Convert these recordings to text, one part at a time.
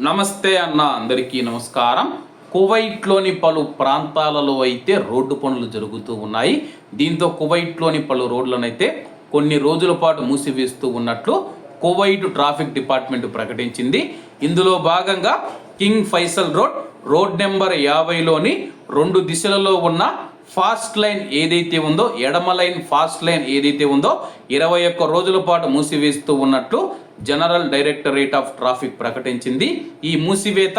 నమస్తే అన్న అందరికీ నమస్కారం. కువైట్లోని పలు ప్రాంతాలలో అయితే రోడ్డు పనులు జరుగుతూ ఉన్నాయి. దీంతో కువైట్లోని పలు రోడ్లనైతే కొన్ని రోజుల పాటు మూసివేస్తూ ఉన్నట్లు కువైట్ ట్రాఫిక్ డిపార్ట్మెంట్ ప్రకటించింది. ఇందులో భాగంగా King Faisal Road road number యాభైలోని రెండు దిశలలో ఉన్న ఫాస్ట్ లైన్ ఏదైతే ఉందో ఎడమ లైన్ ఫాస్ట్ లైన్ ఏదైతే ఉందో ఇరవై ఒక్క రోజుల పాటు మూసివేస్తూ ఉన్నట్లు జనరల్ డైరెక్టరేట్ ఆఫ్ ట్రాఫిక్ ప్రకటించింది. ఈ మూసివేత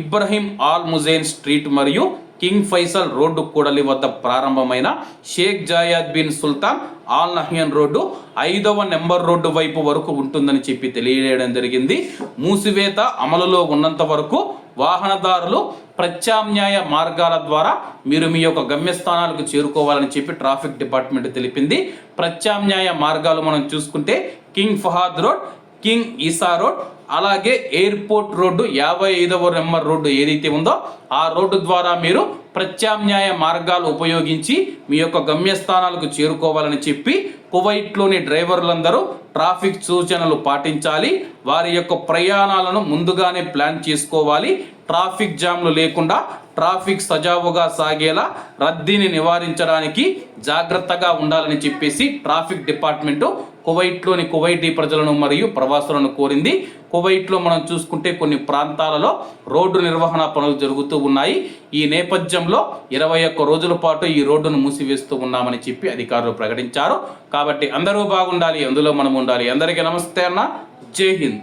ఇబ్రహీం ఆల్ ముజైన్ స్ట్రీట్ మరియు కింగ్ ఫైసల్ రోడ్డు కూడలి వద్ద ప్రారంభమైన Sheikh Zayed bin Sultan Al Nahyan Road ఐదవ నెంబర్ రోడ్డు వైపు వరకు ఉంటుందని చెప్పి తెలియజేయడం జరిగింది. మూసివేత అమలులో ఉన్నంత వరకు వాహనదారులు ప్రత్యామ్నాయ మార్గాల ద్వారా మీరు మీ యొక్క గమ్యస్థానాలకు చేరుకోవాలని చెప్పి ట్రాఫిక్ డిపార్ట్మెంట్ తెలిపింది. ప్రత్యామ్నాయ మార్గాలు మనం చూసుకుంటే King Fahad Road King Isa Road అలాగే ఎయిర్పోర్ట్ రోడ్డు యాభై ఐదవ నెంబర్ రోడ్డు ఏదైతే ఉందో ఆ రోడ్డు ద్వారా మీరు ప్రత్యామ్నాయ మార్గాలు ఉపయోగించి మీ యొక్క గమ్యస్థానాలకు చేరుకోవాలని చెప్పి కువైట్లోని డ్రైవర్లందరూ ట్రాఫిక్ సూచనలు పాటించాలి. వారి యొక్క ప్రయాణాలను ముందుగానే ప్లాన్ చేసుకోవాలి. ట్రాఫిక్ జామ్లు లేకుండా ట్రాఫిక్ సజావుగా సాగేలా రద్దీని నివారించడానికి జాగ్రత్తగా ఉండాలని చెప్పేసి ట్రాఫిక్ డిపార్ట్మెంటు కువైట్లోని కువైటీ ప్రజలను మరియు ప్రవాసులను కోరింది. కువైట్లో మనం చూసుకుంటే కొన్ని ప్రాంతాలలో రోడ్డు నిర్వహణ పనులు జరుగుతూ ఉన్నాయి. ఈ నేపథ్యంలో ఇరవై ఒక్క రోజుల పాటు ఈ రోడ్డును మూసివేస్తూ ఉన్నామని చెప్పి అధికారులు ప్రకటించారు. కాబట్టి అందరూ బాగుండాలి అందులో మనం ఉండాలి. అందరికీ నమస్తే అన్న. జై హింద్.